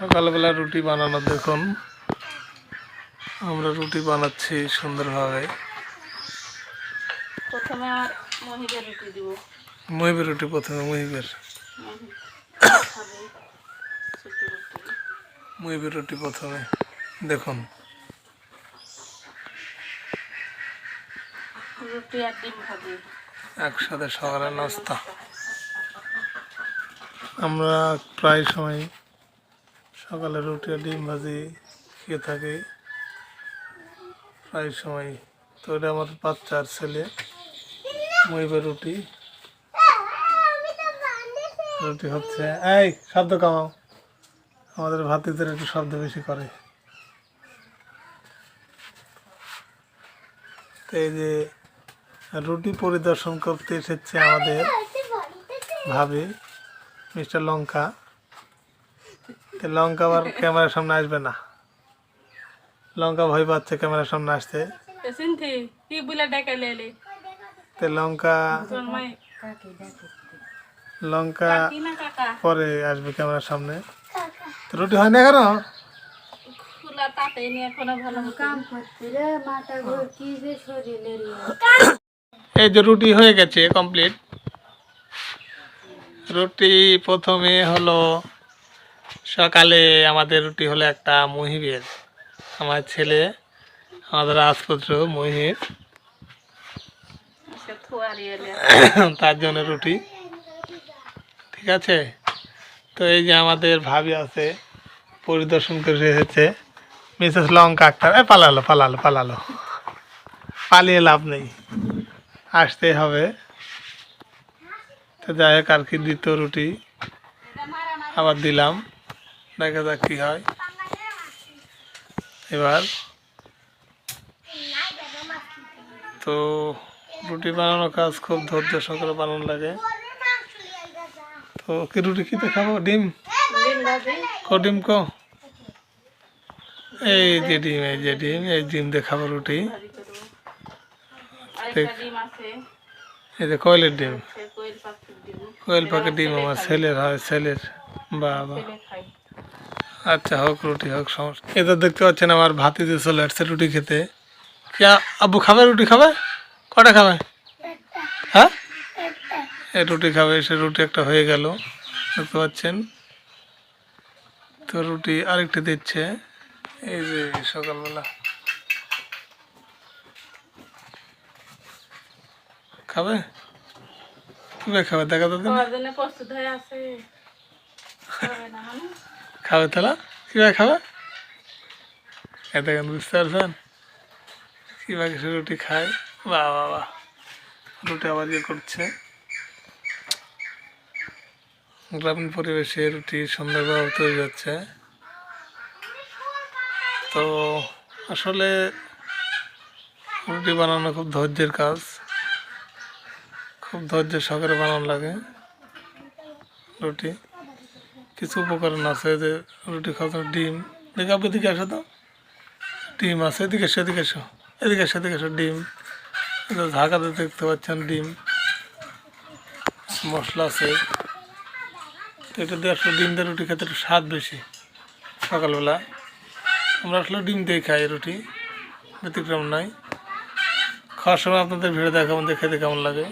সকালবেলা রুটি বানানো দেখুন। আমরা রুটি বানাচ্ছি সুন্দরভাবে। প্রথমে আমার মহিলা রুটি দিব। মহিবের রুটি প্রথমে মহিবের। মহিবের রুটি প্রথমে দেখুন। রুটি আর ডিম ভাজি। একসাথে সকালের নাস্তা। আমরা প্রায় সময় সকালে রুটি আর ডিম ভাজি খেয়ে থাকে। প্রায় সময়। তো এটা আমার বাচ্চার ছেলে মহিবের রুটি। রুটি হচ্ছে, এই শব্দ কামাও আমাদের ভাতিদের একটু শব্দ বেশি করে। এই যে রুটি পরিদর্শন করতে এসেছে আমাদের ভাবি, মিস্টার লঙ্কা। লঙ্কা আবার ক্যামেরার সামনে আসবে না। লঙ্কা ভয় পাচ্ছে ক্যামেরার সামনে আসতে। তো লঙ্কা লঙ্কা পরে আসবে ক্যামেরার সামনে। তো রুটি হয় না কেন খোলা তাতে নিয়ে এখনও ভালো কাম এই যে রুটি হয়ে গেছে কমপ্লিট। রুটি প্রথমে হলো সকালে আমাদের রুটি হলো একটা মহিবের, আমার ছেলে, আমাদের রাজপুত্র মহিব। তার জন্য রুটি। ঠিক আছে? তো এই যে আমাদের ভাবি আছে, পরিদর্শন করে এসেছে। মিসেস লঙ্কা আক্তার। এ, পালালো পালালো পালালো। পালিয়ে লাভ নেই। আসতেই হবে। তো যাই হোক, আর কি দ্বিতীয় রুটি আবার দিলাম। দেখা যাক কী হয়। এবার তো রুটি বানানোর কাজ খুব ধৈর্য সহকারে বানানো লাগে। তো কি রুটি খেতে খাব ডিম? কো ডিম কো? এই যে ডিম এই যে ডিম এই ডিম দিয়ে খাব রুটি এই যে কয়লের ডিম। কোয়েল পাখির ডিম। আমার ছেলের হয় ছেলের বাবা। খাই আচ্ছা হোক রুটি, হোক সমস্যা। এটা দেখতে পাচ্ছেন আমার ভাতি দিয়ে চলে আসছে রুটি খেতে। আ- আব্বু খাবে, রুটি খাবে? কটা খাবে? হ্যাঁ? এ রুটি খাবে, সে রুটি একটা হয়ে গেল। দেখতে পাচ্ছেন? তো রুটি আরেকটি দিচ্ছে। এই যে সকালবেলা। খাবে? খাবে? দেখা দিন। প্রস্তুত হয়ে আছে। খাবে তাহলে কীভাবে খাবে? এ দেখেন, বুঝতে পারছেন? কীভাবে সে রুটি খায়? বাহ বাহ রুটি আবার ইয়ে করছে। গ্রামীণ পরিবেশে রুটি সুন্দরভাবে তৈরি হচ্ছে। তো আসলে রুটি বানানো খুব ধৈর্যের কাজ। খুব ধৈর্যের সহকারে বানানো লাগে রুটি। কিছু উপকরণ আছে যে রুটি জন্য ডিম। দেখে আপনি এদিকে আসো তো। ডিম আছে, এদিকে এসো এদিকে এসো। এদিকে এসো এদিকে এসো, ডিম। ঢাকাতে দেখতে পাচ্ছেন ডিম। মশলা আছে। এটা দিয়ে আসলে ডিম দিয়ে রুটি খেতে একটু স্বাদ বেশি সকালবেলা। আমরা আসলে ডিম দিয়ে খাই রুটি। ব্যতিক্রম নাই। খাওয়ার সময় আপনাদের ভিড়ে দেখাবো, দেখে খেতে কেমন লাগে।